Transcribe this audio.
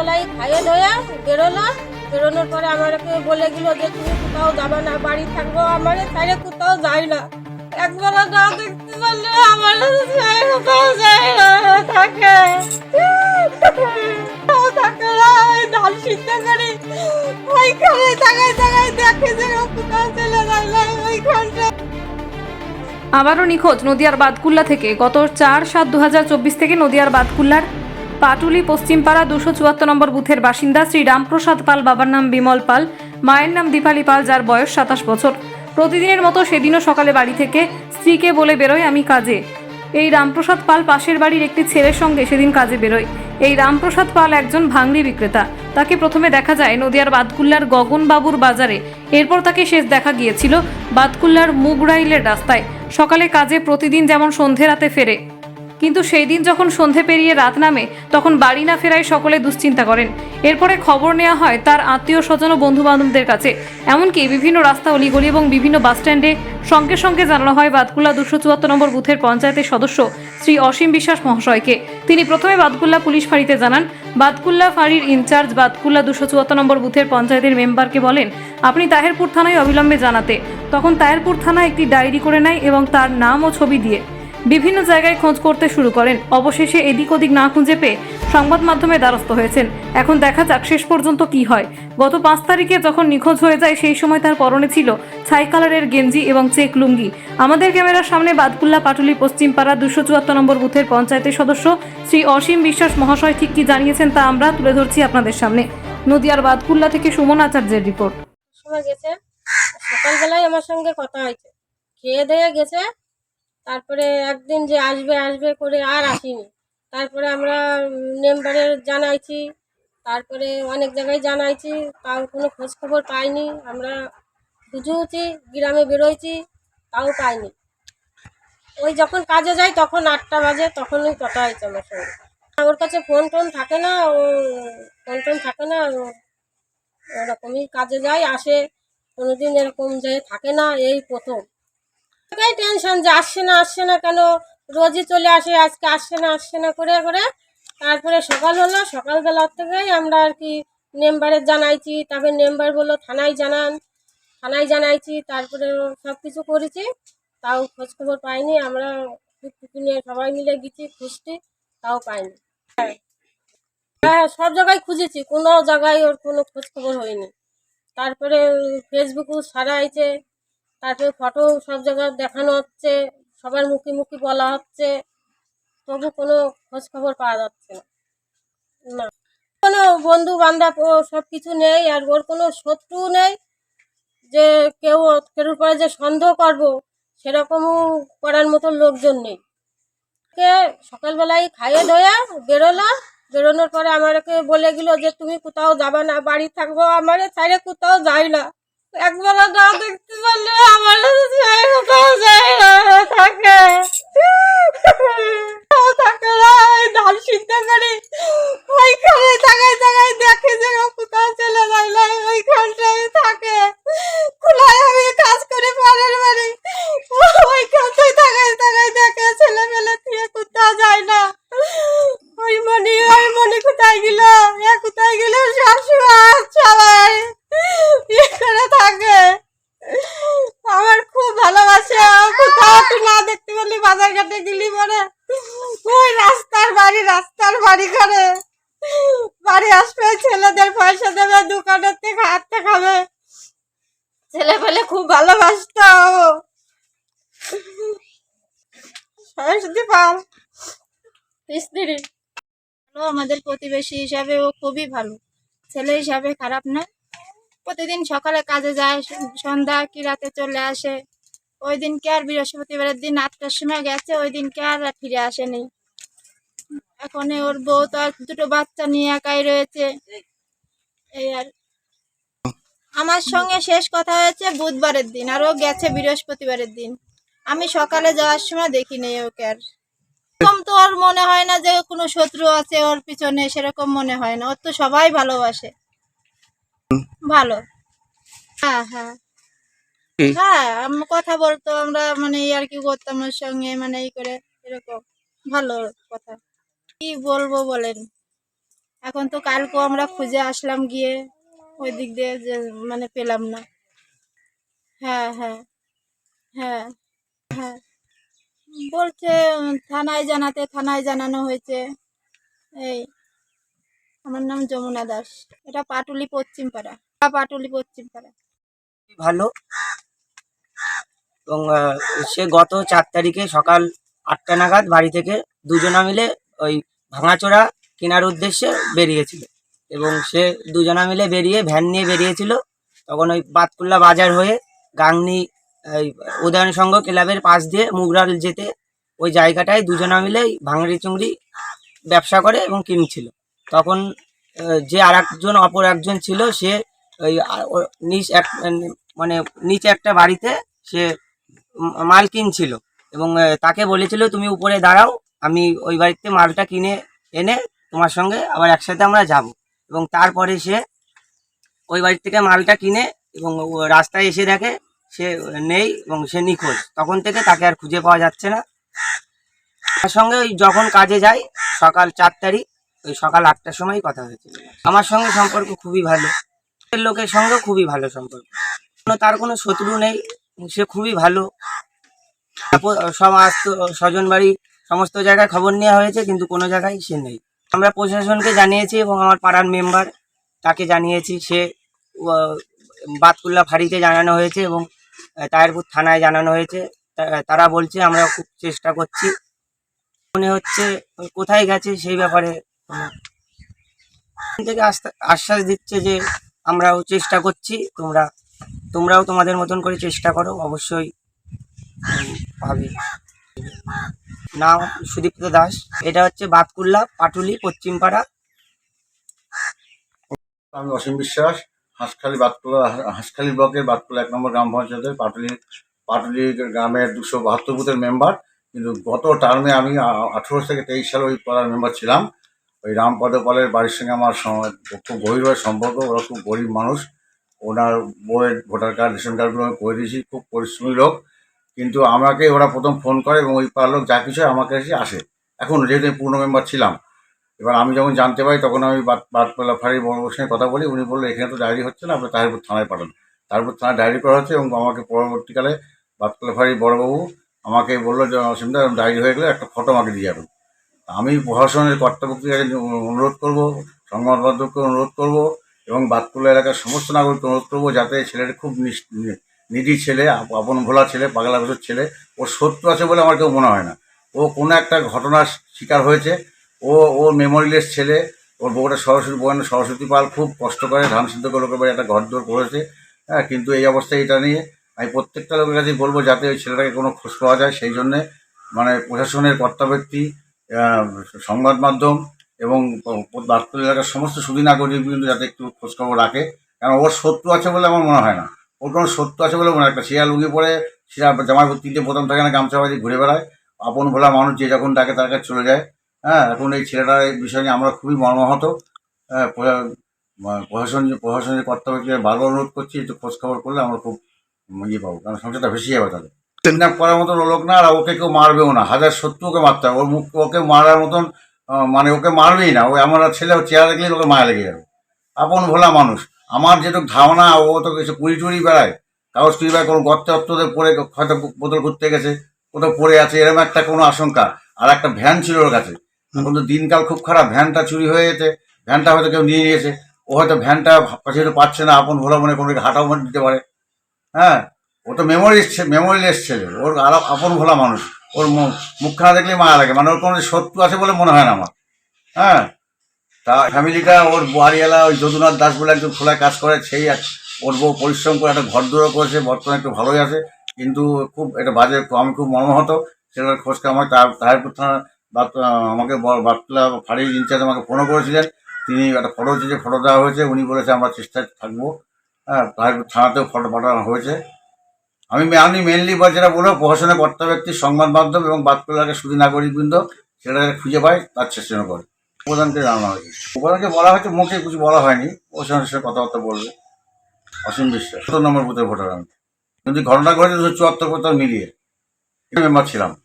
সকালবেলায় খাইয়ে দয়া বেরোলো। বেরোনোর পরে আমাকে বলে গেল যে, তুমি কোথাও যাবে না, বাড়ি থাকব আমার তাইলে কোথাও যাই না। একবেলা না দেখতে পারলে আমার কোথাও যায় না, থাকে। আবারও নিখোঁজ নদিয়ার বাদকুল্লা থেকে। গত চার সাত দু থেকে নদিয়ার বাদকুল্লার পাটুলি, পশ্চিমপাড়া, দুশো চুয়াত্তর নম্বর বুথের বাসিন্দা শ্রী রামপ্রসাদ পাল, বাবার নাম বিমল পাল। মায়ের নাম দীপালি পাল, যার বয়স সাতাশ বছর। প্রতিদিনের মতো সেদিনও সকালে বাড়ি থেকে স্ত্রীকে বলে বেরোয় আমি কাজে। এই রামপ্রসাদ পাল পাশের বাড়ির একটি ছেলের সঙ্গে সেদিন কাজে বেরোয়। এই রামপ্রসাদ পাল একজন ভাঙড়ি বিক্রেতা। তাকে প্রথমে দেখা যায় নদিয়ার বাদকুল্লার গগনবাবুর বাজারে। এরপর তাকে শেষ দেখা গিয়েছিল বাদকুল্লার মুগরাইলের রাস্তায়। সকালে কাজে প্রতিদিন যেমন সন্ধে রাতে ফেরে। কিন্তু সেই দিন যখন সন্ধে পেরিয়ে রাত নামে, তখন বাড়ি না ফেরায় সকলে দুশ্চিন্তা করেন। এরপরে খবর নেওয়া হয় তার আত্মীয় স্বজন ও বন্ধু বান্ধবদের কাছে। এমনকি বিভিন্ন রাস্তা, অলিগলি এবং বিভিন্ন বাসস্ট্যান্ডে সঙ্গে সঙ্গে জানানো হয় বাদকুল্লা দুশো চুয়াত্তর নম্বর বুথের পঞ্চায়েতের সদস্য শ্রী অসীম বিশ্বাস মহাশয়কে। তিনি প্রথমে বাদকুল্লা পুলিশ ফাঁড়িতে জানান বাদকুল্লা ফাঁড়ির ইনচার্জ বাদকুল্লা দুশো চুয়াত্তর নম্বর বুথের পঞ্চায়েতের মেম্বারকে বলেন, আপনি তাহেরপুর থানায় অবিলম্বে জানাতে। তখন তাহেরপুর থানা একটি ডায়েরি করে নেয় এবং তার নাম ও ছবি দিয়ে। বিভিন্ন জায়গায় খোঁজ করতে শুরু করেন। অবশেষে এদিক ওদিক না খুঁজে পেয়ে সংবাদ মাধ্যমে দ্বারস্থ হয়েছেন। এখন দেখা যাক শেষ পর্যন্ত কি হয়। গত পাঁচ তারিখে যখন নিখোঁজ হয়ে যায়, সেই সময় তার পরনে ছিল ছাই কালারের গেঞ্জি এবং চেক লুঙ্গি। আমাদের ক্যামেরার সামনে বাদকুল্লা পাটুলি পশ্চিমপাড়া দুশো চুয়াত্তর নম্বর বুথের পঞ্চায়েতের সদস্য শ্রী অসীম বিশ্বাস মহাশয় ঠিক কি জানিয়েছেন তা আমরা তুলে ধরছি আপনাদের সামনে। নদিয়ার বাদকুল্লা থেকে সুমন আচার্যের রিপোর্ট। সকালবেলায় আমার সঙ্গে কথা হয়েছে। খেয়ে দিয়ে গেছে। তারপরে একদিন যে আসবে আসবে করে আর আসিনি। তারপরে আমরা মেম্বারে জানাইছি। তারপরে অনেক জায়গায় জানাইছি, তাও কোনো খোঁজ খবর পাইনি। আমরা বুঝেওছি, গ্রামে বেরোইছি, তাও পাইনি। ওই যখন কাজে যাই, তখন আটটা বাজে, তখনই কথা হয়েছে আমার সঙ্গে। ওর কাছে ফোন টোন থাকে না, ও ফোন টোন থাকে না ওরকমই কাজে যায়, আসে। কোনোদিন এরকম যে থাকে না, এই প্রথম। এটাই টেনশন যে আসছে না আসছে না কেন? রোজই চলে আসে, আজকে আসছে না আসছে না করে করে। তারপরে সকাল হলো সকালবেলার থেকেই আমরা আর কি মেম্বারে জানাইছি। তারপরে মেম্বার বলল, থানায় জানান, থানায় জানাইছি, তারপরে সব কিছু করেছি। তাও খোঁজখবর পাইনি, আমরা নিয়ে সবাই মিলে গেছি খুঁজতে তাও পাইনি। হ্যাঁ। হ্যাঁ সব জায়গায় খুঁজেছি, কোনো জায়গায় ওর কোনো খোঁজখবর হয়নি। তারপরে ফেসবুকও সারা হয়েছে। তারপরে ফটো সব জায়গায় দেখানো হচ্ছে, সবার মুখে মুখে বলা হচ্ছে, তবু কোনো খোঁজ খবর পাওয়া যাচ্ছে না। কোনো বন্ধু বান্ধব ও সব কিছু নেই, আর ওর কোনো শত্রু নেই, যে কেউ কেউ পরে যে সন্দেহ করব, সেরকমও করার মতো লোকজন নেই। কে সকালবেলায় খাইয়ে দয়া বেরোলো, বেরোনোর পরে আমাকে বলে গেল যে, তুমি কোথাও যাবে না, বাড়ি থাকব, আমার ছাইরে কোথাও যাই না একবেলা না দেখতে পারলে আমার কোথাও যায় না থাকে। থাকে না ধান সিদ্ধ করি ওইখানে জায়গায় দেখে যে কোথাও চলে যায় না, ওইখানটায় থাকে। খোলায় আমি কাজ করে পরের বাড়ি? ওইখানটায় থাকায় থাকায় দেখে ছেলে মেলে দিয়ে যায় না। ওই মনি ওই মনি কোথায় গেল? এ কোথায় গেল সবসময় সবাই ইয়ে করে থাকে আমার খুব ভালোবাসে ও কোথাও একটু না দেখতে পেলি বাজার ঘাটে গেলি পরে ওই রাস্তার বাড়ি রাস্তার বাড়ি করে বাড়ি আসবে ছেলেদের পয়সা দেবে দোকানের থেকে হাতে খাবে ছেলে পেলে খুব ভালোবাসতো। সরস্বতী আমাদের প্রতিবেশী হিসাবে ও খুবই ভালো। ছেলে হিসাবে খারাপ না প্রতিদিন সকালে কাজে যায়, সন্ধ্যা কি রাতে চলে আসে। ওই দিনকে আর বৃহস্পতিবারের দিন আটটার সময় গেছে, ওই দিনকে আর ফিরে আসেনি। এখন ওর বউ তো আর দুটো বাচ্চা নিয়ে একাই রয়েছে। এই আর আমার সঙ্গে শেষ কথা হয়েছে বুধবারের দিন আর ও গেছে বৃহস্পতিবারের দিন। আমি সকালে যাওয়ার সময় দেখি নেই ওকে আর। এরকম তো ওর মনে হয় না যে কোনো শত্রু আছে ওর পিছনে সেরকম মনে হয় না। ওর তো সবাই ভালোবাসে। ভালো। হ্যাঁ হ্যাঁ। হ্যাঁ আম- কথা বলতো আমরা মানে আর কি করতাম ওর সঙ্গে মানে এই করে এরকম। ভালো কথা। কি বলব বলেন? এখন তো কালকেও আমরা খুঁজে আসলাম গিয়ে। ওই দিক দিয়ে যে মানে পেলাম না। হ্যাঁ হ্যাঁ হ্যাঁ হ্যাঁ। বলছে, থানায় জানাতে, থানায় জানানো হয়েছে। এই, আমার নাম যমুনা দাস। এটা পাটুলি পশ্চিম পশ্চিমপাড়া পাটুলি পশ্চিমপাড়া ভালো। এবং সে গত চার তারিখে সকাল আটটা নাগাদ বাড়ি থেকে দুজনা মিলে ওই ভাঙাচোরা কেনার উদ্দেশ্যে বেরিয়েছিল। এবং সে দুজনা মিলে বেরিয়ে ভ্যান নিয়ে বেরিয়েছিল। তখন ওই বাতকুল্লা বাজার হয়ে গাংনি, এই উদয়ন সংঘ ক্লাবের পাশ দিয়ে মুগরাল যেতে ওই জায়গাটায় দুজনা মিলে ভাঙড়ি চুংড়ি ব্যবসা করে এবং কিনছিল। তখন যে আর একজন অপর একজন ছিল, সে ওই নিচ এক মানে নিচে একটা বাড়িতে সে মাল কিনছিল এবং তাকে বলেছিল, তুমি উপরে দাঁড়াও, আমি ওই বাড়িতে মালটা কিনে এনে তোমার সঙ্গে আবার একসাথে আমরা যাব। এবং তারপরে সে ওই বাড়ি থেকে মালটা কিনে এবং রাস্তায় এসে দেখে সে নেই এবং সে নিখোঁজ। তখন থেকে তাকে আর খুঁজে পাওয়া যাচ্ছে না। তার সঙ্গে ওই যখন কাজে যায় সকাল চার তারিখ, ওই সকাল আটটার সময় কথা হয়েছিল। আমার সঙ্গে সম্পর্ক খুবই ভালো। লোকের সঙ্গে খুবই ভালো সম্পর্ক। তার কোনো শত্রু নেই। সে খুবই ভালো। সব আত্ম স্বজন বাড়ি, সমস্ত জায়গায় খবর নেওয়া হয়েছে, কিন্তু কোনো জায়গায় সে নেই। আমরা প্রশাসনকে জানিয়েছি এবং আমার পাড়ার মেম্বার তাকে জানিয়েছি। সে বাতকুল্লা ফাঁড়িতে জানানো হয়েছে এবং তায়েরপুর থানায় জানানো হয়েছে। তারা বলছে, আমরা খুব চেষ্টা করছি। মনে হচ্ছে, কোথায় গেছে সেই ব্যাপারে থেকে আশ্বাস দিচ্ছে যে আমরাও চেষ্টা করছি। তোমরা, তোমরাও তোমাদের মতন করে চেষ্টা করো, অবশ্যই পাবে। নাম সুদীপ্ত দাস। এটা হচ্ছে বাতকুল্লা, পাটুলি, পশ্চিমপাড়া। আমি অসীম বিশ্বাস, হাঁসখালি বাতকুলা, হাঁসখালি ব্লকের বাতকুলা এক নম্বর গ্রাম পঞ্চায়েতের পাটুলি পাটুলি গ্রামের দুশো বাহাত্তর বুথের মেম্বার কিন্তু গত টার্মে আমি আঠেরো থেকে তেইশ সালে ওই পাড়ার মেম্বার ছিলাম। ওই রামপদ পালের বাড়ির সঙ্গে আমার খুব গভীরভাবে সম্পর্ক। ওরা খুব গরিব মানুষ। ওনার বইয়ের ভোটার কার্ড রেশন কার্ডগুলো আমি করে দিয়েছি। খুব পরিশ্রমী লোক। কিন্তু আমাকে ওরা প্রথম ফোন করে এবং ওই পাড়ার লোক যা কিছু আমার কাছে আসে। এখন যেহেতু আমি পূর্ণ মেম্বার ছিলাম, এবার আমি যখন জানতে পারি তখন আমি বাত বাতকলা ফাঁড়ির বড়বাবুর সঙ্গে কথা বলি, উনি বলল, এখানে তো ডায়েরি হচ্ছে না, আপনি তাহিরপুর থানায় পাঠান। তারপর থানায় ডায়েরি করা হচ্ছে এবং আমাকে পরবর্তীকালে বাতকলা ফাঁড়ির বড়বাবু আমাকে বলল যে, অসুবিধা, ডায়েরি হয়ে গেলে একটা ফটো আমাকে দিয়ে যাবেন। আমি প্রশাসনের কাছে অনুরোধ করব, সংবাদ মাধ্যমকে অনুরোধ করব এবং বাতকুলা এলাকার সমস্ত নাগরিককে অনুরোধ করব যাতে ছেলেটা খুব নিস- নি- নিডি ছেলে আপন ভোলা ছেলে, পাগলা বছর ছেলে, ওর শত্রু আছে বলে আমার কেউ মনে হয় না। ও কোনো একটা ঘটনার শিকার হয়েছে, ও ও মেমোরিয়ালের ছেলে, ওর বউটা সরস্বতী বোন সরস্বতী পাল খুব কষ্ট করে ধান সিদ্ধ করে লোকের বাড়ি একটা ঘর দৌড় করেছে। হ্যাঁ কিন্তু এই অবস্থায় এটা নিয়ে আমি প্রত্যেকটা লোকের কাছেই বলব যাতে ওই ছেলেটাকে কোনো খোঁজ পাওয়া যায়। সেই জন্যে মানে প্রশাসনের কর্তাব্যক্তি সংবাদ মাধ্যম এবং এলাকার সমস্ত সুদী নাগরিক কিন্তু যাতে একটু খোঁজখবর রাখে। কারণ ওর শত্রু আছে বলে আমার মনে হয় না। ওর কোনো সত্য আছে বলে মনে একটা শিয়া লুঙ্গি পরে শিয়া জামাই তিনটে বোতাম থাকে না, গামছা বাজি ঘুরে বেড়ায়। আপন ভোলা মানুষ যে যখন ডাকে তার কাছে চলে যায়। হ্যাঁ এখন এই ছেলেটার এই বিষয় নিয়ে আমরা খুবই মর্মাহত। হ্যাঁ প্রশাসন, প্রশাসনের কর্তব্যকে বারবার অনুরোধ করছি, একটু খোঁজ খবর করলে আমরা খুব ইয়ে পাবো, কারণ সংসারটা ভেসে যাবে তাহলে কিডন্যাপ করার মতন লোক না, আর ওকে কেউ মারবেও না। হাজার সত্তর ওকে মারতে হবে। ওর মুখ, ওকে মারার মতন মানে ওকে মারবেই না। ও এমন ছেলে ও চেয়ার দেখলেই ওকে মায়া লেগে যাবে। আপন ভোলা মানুষ। আমার যেটুকু ধারণা, ও তো কিছু কুড়ি টুড়ি বেড়ায়। কাগজ টুড়ি বেড়ায়, কোনো গর্তে অর্থতে পড়ে, হয়তো বোতল করতে গেছে, কোথাও পড়ে আছে, এরকম একটা কোনো আশঙ্কা। আর একটা ভ্যান ছিল ওর কাছে। এখন তো দিনকাল খুব খারাপ, ভ্যানটা চুরি হয়ে যেতে ভ্যানটা হয়তো কেউ নিয়ে নিয়েছে। ও হয়তো ভ্যানটা যেহেতু পাচ্ছে না, আপন ভোলা মনে কোনো হাঁটাও মনে দিতে পারে। হ্যাঁ ও তো মেমোরি মেমোরিলেস ছেলে। ওর আর আপন ভোলা মানুষ। ওর মুখখানা দেখলেই মায়া লাগে। মানে ওর কোনো শত্রু আছে বলে মনে হয় না আমার। হ্যাঁ তা ফ্যামিলিটা, ওর বাড়িওয়ালা ওই যদুনাথ দাস বলে একজন খোলায় কাজ করে, সেই এক, ওর বউ পরিশ্রম করে একটা ঘর দূরও করেছে, বর্তমানে একটু ভালোই আছে, কিন্তু খুব এটা বাজে, আমি খুব মর্মাহত সেটার খোঁজকে আমার তাহিরপুর থানা আমাকে বাতলা ফাঁড়ির ইনচার্জ আমাকে ফোনও করেছিলেন, তিনি একটা ফটো যে ফটো দেওয়া হয়েছে, উনি বলেছে আমরা চেষ্টায় থাকব হ্যাঁ তাহিরপুর থানাতেও ফটো পাঠানো হয়েছে। আমি আমি মেনলি বা যেটা বলব প্রশাসনের কর্তা ব্যক্তি সংবাদ মাধ্যম এবং বাতকুলাকে শুধু নাগরিকবৃন্দ সেটাকে খুঁজে পায়, তার চেষ্টা করে। প্রধানকে জানানো হয়েছে। প্রধানকে বলা হয়েছে, মুখে কিছু বলা হয়নি প্রশাসনের সাথে কথাবার্তা বলবে। অসীম বিশ্বাস, সত্তর নম্বর বুথের ভোটার আমি। কিন্তু ঘটনা ঘটেছে চুয়াত্তর কোথাও মিলিয়ে। মেম্বার ছিলাম।